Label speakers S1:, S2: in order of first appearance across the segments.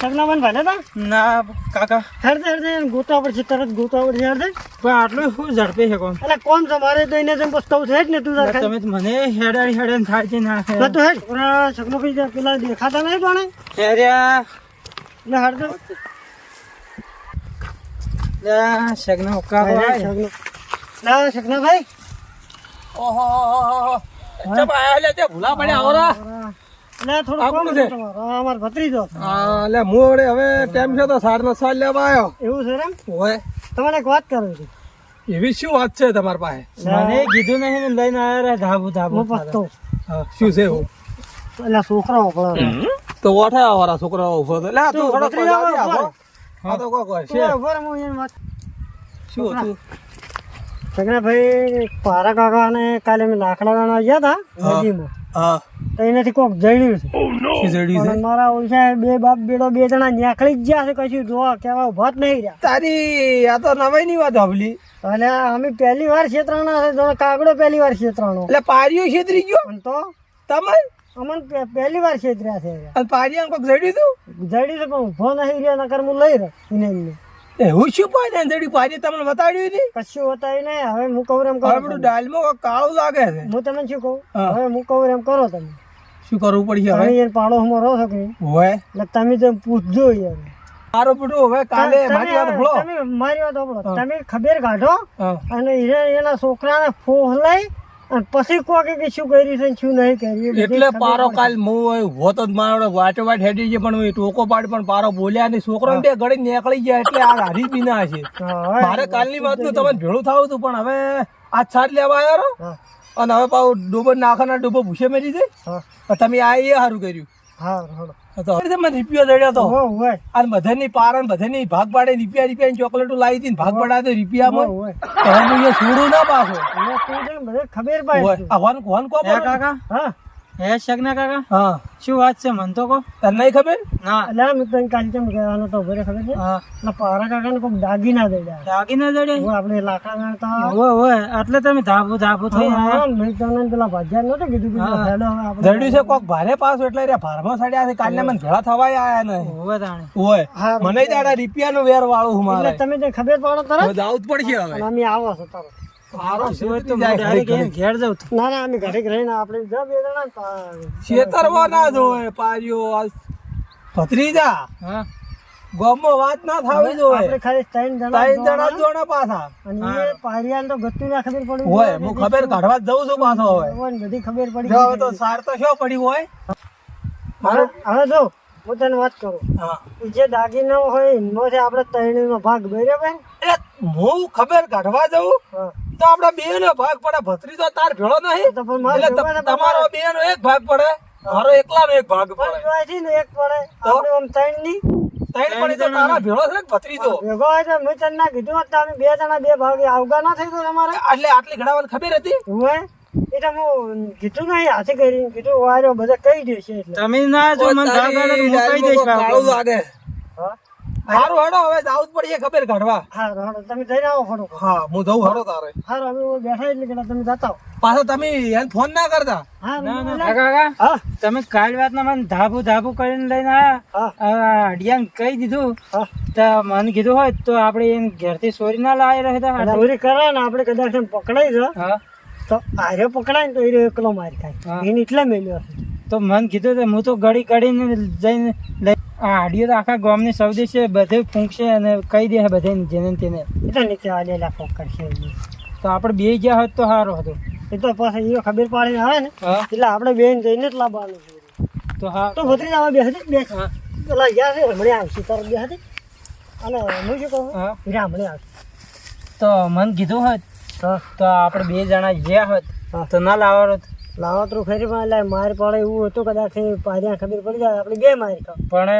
S1: સગનાબન ભાલે તા?
S2: ના કાકા.
S1: હેડે હેડે ગોતવા પડશે તરત ગોતવા પડશે હેડે
S2: પણ આટલું શું ઝડપે છે કોણ?
S1: એટલે કોણ તમારે મારે તો એને જેમ પસ્તાવું છે જ ને તું તાર
S2: તમે મને હેડાડી હેડાડી થાય છે ના
S1: ના તો હેડ. સગનો ભાઈ જે પેલા દેખાતા નહીં પણ
S2: હેર્યા.
S1: ને હરદે ના
S2: શગના હુક્કા
S1: હોય. સગનો ના સગના ભાઈ.
S2: ઓહો ચપ આયા લે તે ભૂલા પડ્યા આવરા
S1: એટલે થોડો
S2: કોણ
S1: છે. અમારો ભત્રીજો
S2: આ લે હું વડે હવે ટાઈમ છે તો સાર નો સાલ લેવા આવ્યો?
S1: એવું છે એમ?
S2: હોય.
S1: તમારે એક વાત કરવી છે
S2: એવી શું વાત છે તમારી પાસે? મને કીધું નહીં ને લઈને આવ્યા ધાબુ ધાબુ.
S1: હું
S2: શું છે એવું?
S1: એટલે છોકરાઓ પણ
S2: તો ઓઠા વાળા છોકરાઓ ઊભો તો લે તું
S1: તું
S2: થોડો પગાર આપો. હા તો કોઈ કોઈ છે.
S1: ઊભો હું એની વાત
S2: શું હતું?
S1: સગના ભાઈ પારા કાકા ને કાલે મેં લાકડા ગયા હતા
S2: હા.
S1: નદીમાં.
S2: હા.
S1: તો એનાથી કોક જડ્યું છે.
S2: ખીચડી
S1: પણ મારા ઓળખા બે બાપ બેડો બે જણા નીકળી જ ગયા છે કશું જોવા કેવા ઊભા જ નહીં રહ્યા.
S2: તારી આ તો નવાઈ ની વાત હવલી
S1: એટલે અમે પહેલી વાર છેતરાણા છે જાણે કાગડો પહેલી વાર છેતરાણો
S2: એટલે પારિયો છેતરી ગયો?
S1: તો
S2: તમે
S1: અમને પહેલી વાર છેતર્યા છે
S2: અને પારિયા કોક જડ્યું તું?
S1: જડ્યું છે પણ ઊભો નહીં રહ્યો નકર હું લઈ રહ્યો એને એમને.
S2: એવું શું પાડે જડી પારી તમને બતાડ્યું નહીં?
S1: કશું બતાવી નહીં હવે હું કહું એમ કરો
S2: બધું દાલમાં કાળું લાગે છે.
S1: હું તમને શું કહું? હવે હું કહું એમ કરો તમે.
S2: શું કરવું પડશે હવે?
S1: યાર પાડો પાડોશમાં રહો છો
S2: હોય
S1: એટલે તમે તો પૂછજો યાર.
S2: મારો બધું હવે કાલે મારી વાત ભળો
S1: તમે મારી વાત ભળો તમે ખબર કાઢો અને એને- એના છોકરાને ફોહ લઈ અને પછી કહો કે શું કર્યું છે શું નહીં કર્યું.
S2: એટલે પારો. કાલ હું હોતો જ મારો વાટે વાટ હેડી છે પણ ટોકો પાડ પણ પારો બોલ્યા નહીં. છોકરો બે ઘડી નીકળી ગયા એટલે આ હારી બીના છે. મારે કાલની વાતનું તમને ભેળું થવું હતું પણ હવે આજ સાત લેવા આવ્યા અને હવે પાછું ડૂબો નાખવાના ડૂબો ભૂસે મેરી દે. તમે આ એ સારું કર્યું.
S1: હા, રોડો.
S2: હવે મને રૂપિયો જડ્યો તો.
S1: હોય, હોય,
S2: અને બધાની પારણ ભાગ પાડે રૂપિયા રૂપિયા ચોકલેટો લાવી ને ભાગ પડાવે રૂપિયામાં
S1: હોય.
S2: તો હવે હું અહીંયા છોડું ના પાછો.
S1: અને તું છે ને બધે ખબર
S2: કાકા
S1: હા
S2: હે શગના કાકા? હા. શું વાત છે મન તો કો તને ખબર? ના.
S1: અલા મિત્ર કાલ કેમ કહેવાનો તો ઘરે ખબર છે?
S2: હા.
S1: એટલે પારા કાકાને દાગી ના દઈ દાગી
S2: ના દેડે
S1: હું આપણે લાકડા ગાળતા
S2: હોય હોય એટલે તમે ધાબુ ધાબુ
S1: હા, મેં તમને પેલા ભાજ્યા નતો કીધું કે. હેડો આપણે
S2: જડ્યું છે કોક ભારે પાસ એટલે રે ભારમાં સડ્યા છે. કાલે મને ભેળા થવાય આયા નહીં. હોય તાણે.
S1: ઓય
S2: મને દાડા રૂપિયાનું વેર વાળું હું મારે.
S1: એટલે તમે જે ખબર પાડો તરત
S2: હવે જ પડશે હવે.
S1: અમે આવો છો તરત. ના ના અમે ઘરે રહીને આપણે જ બે જણા
S2: છેતરવા ના જોઈએ પાર્યો આ ભત્રીજા. ગામમાં વાત ના થાવી જોઈએ.
S1: આપણે ખાલી ત્રણ જણા
S2: ત્રણ જણા જ પાછા.
S1: અને એ પારિયાને તો ગતું ના ખબર પડી
S2: હોય હું ખબર કાઢવા જઉં છું પાછો હવે.
S1: બધી ખબર પડી
S2: જો તો સાર તો શું પડી હોય?
S1: હવે હવે જો હું તને વાત કરું.
S2: હા.
S1: જે દાગીનો હોય એનો છે આપણે ત્રણ નો ભાગ બરાબર?
S2: એ હું ખબર કાઢવા જઉં? તો આપડા બે નો ભાગ પડે. ભત્રીજો તાર ભેળો નહીં.
S1: તો
S2: એટલે તમારો બે નો એક ભાગ પડે. મારો એકલા નો એક ભાગ પડે.
S1: એક પડે. આમ ત્રણની
S2: ત્રણ પડી તો તારા ભેળો છે ને ભત્રીજો?
S1: ભેગો હોય તો મેં તને ના કીધું હોત અમે બે જણા બે ભાગે આવગા ના થઈ તો તમારે
S2: એટલે આટલી ઘડાવાની ખબર હતી?
S1: હોય એટલે હું કીધું નહીં હાથે કરી. કીધું વારો બધા કહી દેશે એટલે.
S2: તમે ના જો મને કહી દઈશ લાગે?
S1: હા?
S2: હારું હડો હવે જાવું જ પડશે ખબર કાઢવા.
S1: હા હડો તમે જઈને આવો ફોન
S2: હા હું જઉં હડો તારે.
S1: હારું અમે બેઠા એટલે કે તમે જતા પાછા
S2: પાછો તમે એને ફોન ના કરતા?
S1: હા
S2: ના, કાકા તમે કાલ વાત ના મને ધાબુ ધાબુ કરીને લઈને આયા
S1: હા.
S2: અડિયાને કહી દીધું.
S1: હા.
S2: તો મને કીધું હોય તો આપણે એને ઘેરથી ચોરી ના લાવી રહ્યા
S1: અને ચોરી કરે ને આપણે કદાચ પકડાઈ છે તો આર્યો પકડાય ને તો એ એકલો માર થાય એને એટલે મેલ્યો
S2: તો મને કીધું તો હું તો ગળી ગળીને જઈને લઈ આ આડિયો તો આખા ગામની સૌ છે બધે ફૂંકશે અને કહી દે બધે જેને તેને.
S1: એ તો નીચે ફોક કરશે
S2: તો આપણે બે ગયા હોત તો સારું હતું.
S1: એ તો પાછા એ ખબર પાડીને આવે ને એટલે આપણે બેન જઈને જ લાવવાનું
S2: તો હા.
S1: તો ભત્રીજા આવા બે હતી બે. પેલા ગયા છે હમણાં આવશે તાર બે હતી અને હું શું કહું?
S2: હા.
S1: હીરા હમણાં આવશે
S2: તો મને કીધું હોત તો આપણે બે જણા ગયા હોત. તો ના લાવવાનો હોત.
S1: લાવો તો ખરી પણ એટલે માર પડે એવું હતું કદાચ એ ખબર પડી જાય આપણે બે મારી ખાવ.
S2: પણ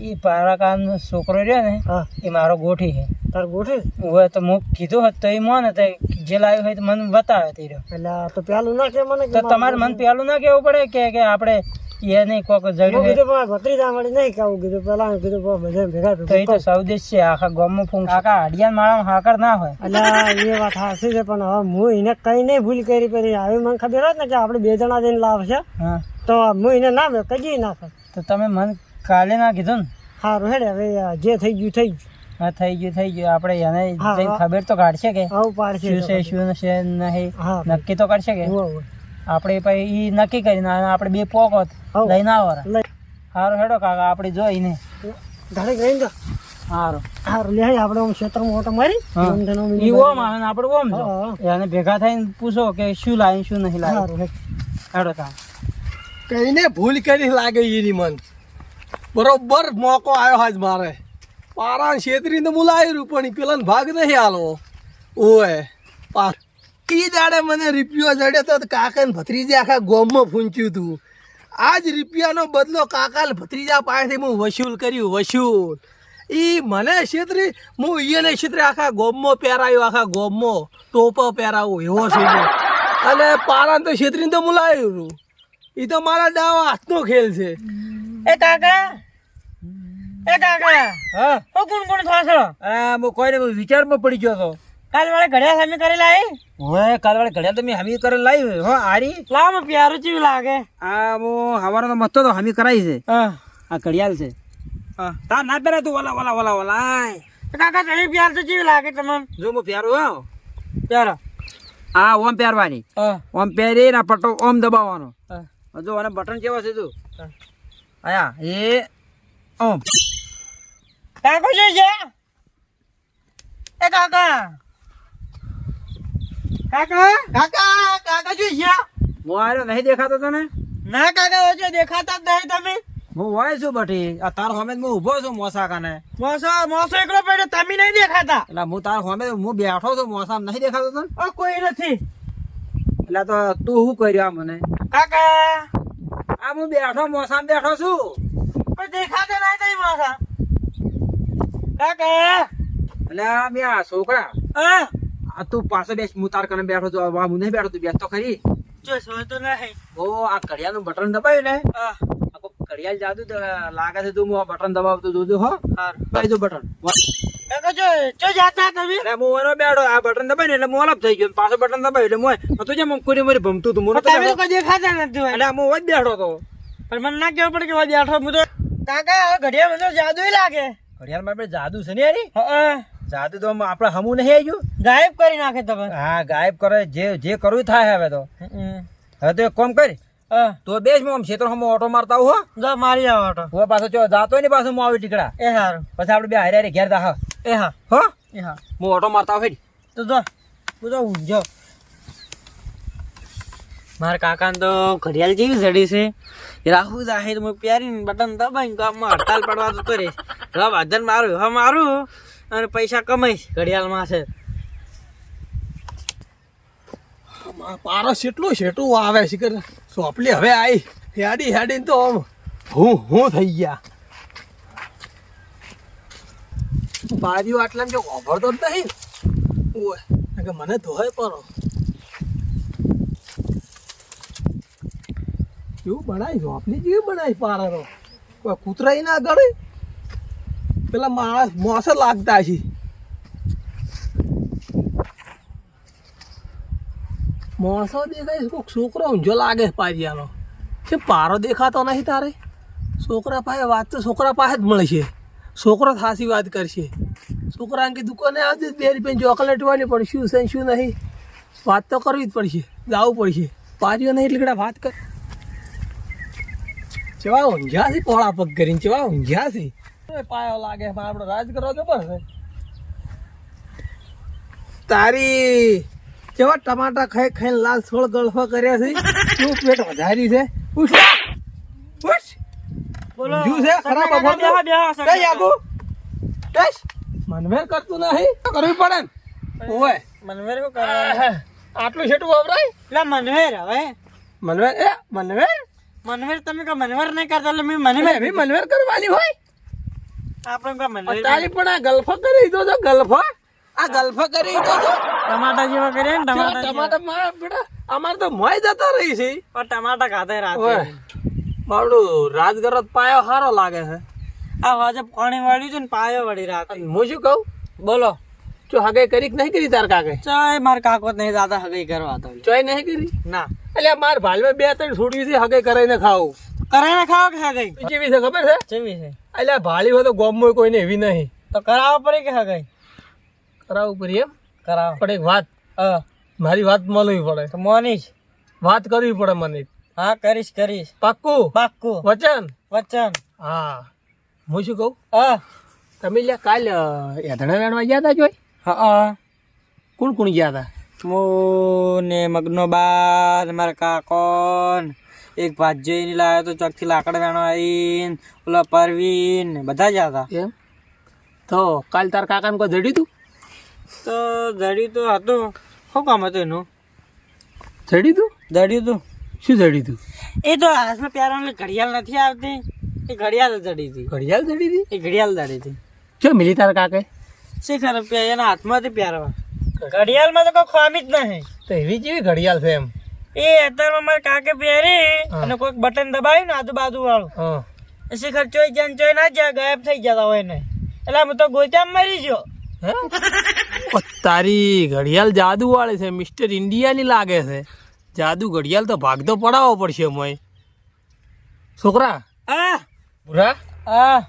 S2: એ પારાકારનો છોકરો રહ્યો ને એ મારો ગોઠી છે.
S1: તાર ગોઠી?
S2: હોય તો હું કીધું હોત તો એ મોન તો જે લાવ્યું હોય તો મને બતાવે તે રહ્યો.
S1: એટલે તો પેલું ના કે મને
S2: તો તમારે મને પેલું ના કેવું પડે કે કે આપણે એ નહીં કોક જડ્યું
S1: કીધું પણ નહીં કાવું કીધું પેલા કીધું પણ બધા ભેગા
S2: તો એ તો સૌદેશ છે આખા ગામમાં ફૂંક આખા હડિયાન માળામાં હાકર ના હોય.
S1: એટલે એ વાત હાસી છે પણ હવે હું એને કઈ નહીં ભૂલ કરી પડી હવે મને ખબર હોત ને કે આપણે બે જણા જઈને લાવશે
S2: હા.
S1: તો હું એને ના કજી નાખે
S2: તો તમે મને કાલે ના કીધું ને?
S1: સારું હેડે હવે જે થઈ ગયું થઈ ગયું.
S3: હા થઈ ગયું થઈ ગયું. આપણે એને જઈને ખબર તો કાઢશે કે શું છે શું છે નહીં. નક્કી તો કાઢશે કે. આપણે પછી ઈ નક્કી કરીને આપણે બે પોકો
S1: હઉ.
S3: લઈને આવો સારું હેડો કાકા આપણે જોઈને
S1: ઘરે ગઈ તો
S3: સારું
S1: સારું લે આપણે આમ ક્ષેત્રમાં ઓટો મારી.
S3: હા.
S1: આમ તેનો
S3: ઈ
S1: મિનિમમ.
S3: ઓમ આવે ને આપણે ઓમ એને ભેગા થઈને પૂછો કે શું લાવીને શું નહીં
S1: હેડો
S3: તા
S2: કઈને ભૂલ કરી લાગે એની મન. બરોબર મોકો આવ્યો હાજ મારે. પારા છેતરીને બોલાયું પણ ઈ પેલાને ભાગ નહીં આલો. ઓય પાર. ઈ દાડે મને રૂપિયો જડ્યો તો કાકા ને ભત્રીજે આખા ગોમમાં ફૂંચ્યું તું. આજ રૂપિયાનો બદલો કાકા ને ભત્રીજા પાસેથી હું વસૂલ કર્યું વસૂલ. એ મને છેતરી હું ઈયને ક્ષેત્રે આખા ગોમમાં પહેરાયો આખા ગોમમાં ટોપો પહેરાવું એવો છે અને પારાને તો છેતરીને તો બોલાયું એ તો મારા ડાવા હાથનો ખેલ છે.
S3: એ કાકા એ કાકા
S2: હા?
S3: કોણ કોણ થશે
S2: આ હું કોઈને વિચારમાં પડી ગયો હતો.
S3: કાલ વાળે ઘડિયા સામે કરી લાવી
S2: હવે કાલ વાળે ઘડિયા તો મેં હમી લાવી હો આરી.
S3: લાવ પ્યારું ચીવું લાગે.
S2: આ હવારે તો મસ્તો તો હમી છે. આ ઘડિયાળ છે. તા ના પહેરા તું ઓલા ઓલા ઓલા ઓલા
S3: કાકા પ્યાર તો ચીવું લાગે તમે
S2: જો હું પ્યારો હા.
S3: પ્યારો.
S2: આ ઓમ પહેરવાની. ઓમ પહેરી ને પટ્ટો ઓમ દબાવવાનો. જો અને બટન કેવા છે તું. આયા એ ઓમ.
S3: કાકો છે? એ કાકા કાકા? કાકા કાકા શું છે?
S2: હું આર્યો નહીં દેખાતો તને?
S3: ના કાકા વચ્ચે દેખાતા જ નહીં તમે.
S2: હું હોય છું બટી? આ તાર હોમે હું ઊભો છું મોસા કને
S3: મોસો મોસો એકલો પડ્યો તમે નહીં દેખાતા.
S2: એટલે હું તાર હોમે હું બેઠો છું મોસા નહીં દેખાતો તને?
S3: ઓ કોઈ નથી.
S2: એટલે તો તું શું કર્યું આ મને?
S3: કાકા.
S2: આ હું બેઠો મોસામાં બેઠો છું.
S3: કોઈ દેખાતા નહીં તઈ મોસા કાકા.
S2: એટલે આ બે છોકરા.
S3: હા.
S2: આ તું પાછો બેસ હું તાર કને બેઠો છું. હું નહીં બેઠો તું બેસ તો ખરી?
S3: જો સો તો નહીં.
S2: ઓ આ ઘડિયાળનું બટન દબાવ્યું ને?
S3: હા.
S2: આ કોક ઘડિયાળ જાદુ લાગે છે તું આ બટન દબાવતો જોજો હો. દબાઈ દો બટન.
S3: જો જો જાતા તમે.
S2: એટલે હું એનો બેઠો આ બટન દબાવ્યું એટલે હું અલગ થઈ ગયો. પાછો બટન દબાવ્યું એટલે હું તું જે કોઈ મારી ભમતું તું મને
S3: તમે કોઈ દેખાતા નથી
S2: એટલે હું જ બેઠો તો.
S3: પણ મને ના કેવું પડે કે વાજી હું તો કાકા ઘડિયાળ ઘડિયા બધો જાદુ લાગે.
S2: ઘડિયાળમાં જાદુ છે ને યારી
S3: હા.
S2: જાદુ તો આપણે હમું નહીં આવ્યું
S3: ગાયબ કરી નાખે તમે.
S2: હા ગાયબ કરે જે જે કરવું થાય હવે તો. હવે તો એક કામ કરી. તો બે જ આમ ક્ષેત્ર હમ ઓટો મારતા હો.
S3: જો મારી આવ ઓટો.
S2: હું પાછો ચો જાતો ને પાછો હું આવી ટીકડા.
S3: એ હારું.
S2: પછી આપણે બે હારે હારે ઘેર દા
S3: એ હા.
S2: હો?
S3: એ હા.
S2: હું ઓટો મારતા હોય
S3: તો જો તું તો ઊંઝો મારા કાકાને તો ઘડિયાળ જેવી જડી છે. રાહુ જાહેર હું પ્યારીને બટન દબાઈને ગામમાં હડતાલ પડવા તો રે હવે વાધન મારું હા મારું. અને પૈસા કમાઈશ ઘડિયાળમાં છે.
S2: પારો એટલો શેટું આવે છે કે સોપલી હવે આવી હેડી હેડીને તો હું હું થઈ ગયા. બાજુ આટલા જો ઓભરતો જ નહીં. ઓય કે મને ધોય પરો. કેવું બનાવી સોપલી જેવી બનાવી પારા તો કોઈ કૂતરાઈ ના ગળે? પેલા માણસ મોસ લાગતા છે માણસો દેખાય છે કોઈક છોકરો ઊંઝો લાગે છે પારિયાનો. છે પારો દેખાતો નહીં તારે? છોકરા પાસે વાત તો છોકરા પાસે જ મળશે. છોકરો થાસી વાત કરશે. છોકરા કે દુકાને આવતી બે રૂપિયા ચોકલેટ વાની પણ શું છે શું નહીં? વાત તો કરવી જ પડશે, જવું પડશે. પારીઓ નહીં એટલે વાત કર. ચેવા ઊંઝા છે પોળા પગ કરીને ચેવા ઊંઝા પાયો લાગે પણ આપણો રાજ કરો જબર છે? તારી કેવા ટમાટા ખાઈ ખાઈ લાલ સોળ ગળફો કર્યા છે? શું પેટ વધારી છે? ઉઠ. ઉઠ.
S3: બોલો
S2: જુ છે? ખરાબ અભણ
S3: બેહો, બેહો, સગા
S2: કઈ આગુ? કરતું નહીં. તો કરવી પડે ને. ઓય.
S3: મનવેર કો કરવાનું?
S2: આટલું છેટું વવરાય?
S3: એટલે મનવેર હવે.
S2: મનવેર એ મનવેર
S3: મનવેર તમે કો મનવેર નહીં કરતા એટલે મેં
S2: મનવેર
S3: મનવેર
S2: મનવેર કરવાની હોય?
S3: મનવેર
S2: તારી પણ આ ગલ્ફા કરી દો તો ગલ્ફા? આ ગલ્ફા કરી દો તો
S3: ટમાટા જેવા કરીએ ને ટમાટા જેવા.
S2: માં બેટા અમારે તો મોય જતો રહી છે.
S3: પણ ટમાટા ખાતે રાતે.
S2: મારું રાજગરત પાયો સારો લાગે છે.
S3: આ વાજે પાણી વાળ્યું છે ને પાયો વળી રાતે.
S2: હું શું કહું?
S3: બોલો
S2: જો હગાઈ કરી કે નહીં કરી તાર કાકે?
S3: ચાય માર કાકો નહીં દાદા હગાઈ કરવા તો.
S2: ચોય નહીં કરી?
S3: ના.
S2: એટલે માર ભાલમાં બે ત્રણ છોડ્યું છે હગાઈ કરાઈને ખાવું.
S3: કરાઈને ખાવ કે હા ગઈ
S2: કેવી છે ખબર છે?
S3: ચેવી છે.
S2: એટલે ભાળી હોય તો ગોમમાં કોઈને એવી નહીં.
S3: તો કરાવવા પડે કે હા ગઈ
S2: કરાવવું પડે એમ?
S3: કરાવો.
S2: પણ એક વાત. મારી વાત માનવી પડે.
S3: તો મોનીશ
S2: વાત કરવી પડે મને.
S3: હા કરીશ કરીશ.
S2: પાક્કું?
S3: પાક્કું.
S2: વચન?
S3: વચન.
S2: હા. હું શું કહું?
S3: હા.
S2: તમે લ્યા કાલ એધણા વેણવા ગયા હતા જોઈ?
S3: હા
S2: કોણ કોણ ગયા હતા
S3: હું ને મગનો બા ને મારા કાકો ને એક ભાજ્યો ની લાવ્યો તો ચોકથી લાકડ વેણો આવીને ઓલા પરવીન બધા જ હતા
S2: એમ? તો કાલ તાર કાકાને કોઈ જડ્યું તું?
S3: તો ધડ્યું તો હતું. શું કામ હતું એનું?
S2: જડ્યું તું?
S3: ધડ્યું તું.
S2: શું જડ્યું તું?
S3: એ તો હાથમાં પહેરવાની ઘડિયાળ નથી આવતી. એ ઘડિયાળ ધડી હતી.
S2: ઘડિયાળ જડી હતી?
S3: એ ઘડિયાળ ધડી હતી.
S2: જો મિલી તારા કાકે?
S3: શી ખરાબ એના હાથમાંથી પહેરવા ઘડિયાળમાં તો કોઈ ખામી જ નહીં.
S2: તો એવી જેવી ઘડિયાળ છે એમ?
S3: એ અત્યારમાં મારા કાકે પહેરી અને કોઈક બટન દબાવ્યું ને આજુબાજુ વાળું શિખર ચોઈ જાય ચોઈ ના જાય ગાયબ થઈ જતા હોય ને. એટલે હું તો ગોચામ મરી ગયો.
S2: તારી ઘડિયાળ જાદુ વાળી છે મિસ્ટર ઇન્ડિયાની લાગે છે. જાદુ ઘડિયાળ તો ભાગતો પડાવવો પડશે મય છોકરા
S3: આ
S2: ભૂરા
S3: આ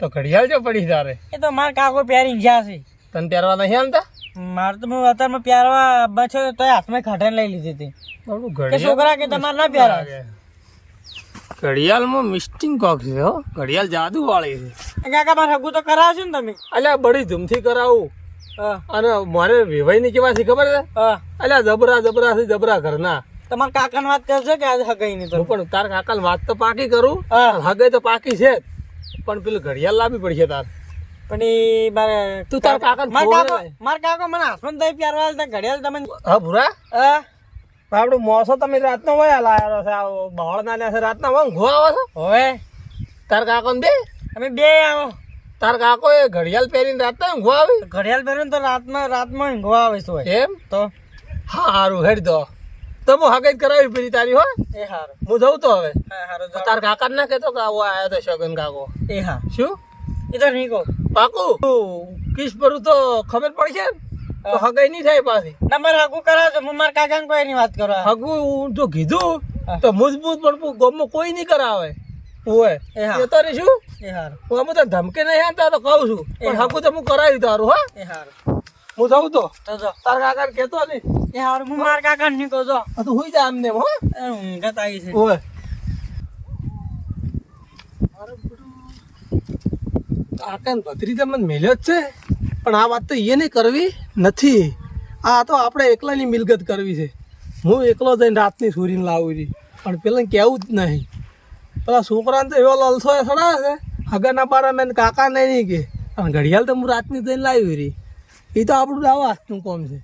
S2: તો ઘડિયાળ જો પડી તારે.
S3: એ તો મારા કાકો પહેરી ગયા છે.
S2: તને પહેરવા નહીં આલતા
S3: મારે તો હું અત્યારમાં પહેરવા બચો તો હાથમાં ખાટણ લઈ લીધી હતી. કે છોકરા કે તમારે ના પહેરાય
S2: ઘડિયાળમાં મિસ્ટિંગ કોક છે હો. ઘડિયાળ જાદુ વાળી છે
S3: કાકા મારે હગું તો કરાવશું ને તમે?
S2: અલ્યા બડી ધૂમથી કરાવું. અને મારે વિવાહની કેવા છે ખબર છે?
S3: એટલે
S2: અલ્યા જબરા જબરા છે જબરા ઘરના.
S3: તમારા કાકા વાત કરજો કે આજે હગાઈ નહીં તો.
S2: પણ તાર કાકા વાત તો પાકી કરું.
S3: હા.
S2: હગે તો પાકી છે જ. પણ પેલું ઘડિયાળ લાવવી પડશે તાર.
S3: પણ એ મારે
S2: તું તાર કાકાને
S3: મારા કાકો
S2: લગાય.
S3: કાકો મને હાથમાં દઈ પહેરવા આલતા ઘડિયાળ તમે
S2: હા ભૂરા?
S3: હા.
S2: આપડે મોસો તમે રાતનો વયા લાયેલો છે આ બહોળ ના છે રાતના ઊંઘો આવે છે?
S3: હવે.
S2: તાર કાકો બે?
S3: અમે બે આવો.
S2: તાર કાકો એ ઘડિયાળ પહેરીને રાતના ઊંઘો આવી
S3: ઘડિયાળ પહેરીને તો રાતમાં રાતમાં ઊંઘવા આવે છે
S2: એમ?
S3: તો?
S2: હારું હેડ દો. તો હું હગે કરાવી પેલી તારી હો?
S3: એ હારું.
S2: હું જઉં તો હવે.
S3: હા.
S2: તાર કાકા ના કહેતો કે આવો આવ્યો તો શગન કાકો.
S3: એ હા.
S2: શું?
S3: એ તો નહીં કહો
S2: પાકું? કિસ ભરું તો ખબર પડશે છે? તો હગાઈ નહીં થાય પાછી.
S3: ના મારે હગું કરાવજો. હું મારા કાકાને કોઈ એની વાત કરવા.
S2: હગું જો કીધું તો મજબૂત પણ ગમો કોઈ નહીં કરાવે. ઓય
S3: એ
S2: તો રે શું?
S3: એ હાર.
S2: હું આમ તો ધમકી નહીં આનતા તો કહું છું. પણ હગું તો હું કરાવી તારું હા?
S3: એ હાર.
S2: હું જાઉં તો?
S3: તો
S2: તાર કાકા કેતો નહીં.
S3: એ હારું. હું મારા કાકા નહીં કહું જો.
S2: હું તું આમ જા આમને હો.
S3: ઊંઘત આવી છે.
S2: ઓય. કાકા ને ભત્રી મને મેલ્યો જ છે. પણ આ વાત તો એને કરવી નથી. આ તો આપણે એકલાની મિલકત કરવી છે. હું એકલો જઈને રાતની સુરીને લાવું છું પણ પેલા કહેવું જ નહીં. પેલા છોકરાને તો એવો લલસો સડાવે છે. હગરના બારા મેં કાકા નહીં કે. અને ઘડિયાળ તો હું રાતની જઈને લાવી રહી એ તો આપણું આવા હાથનું કોમ છે.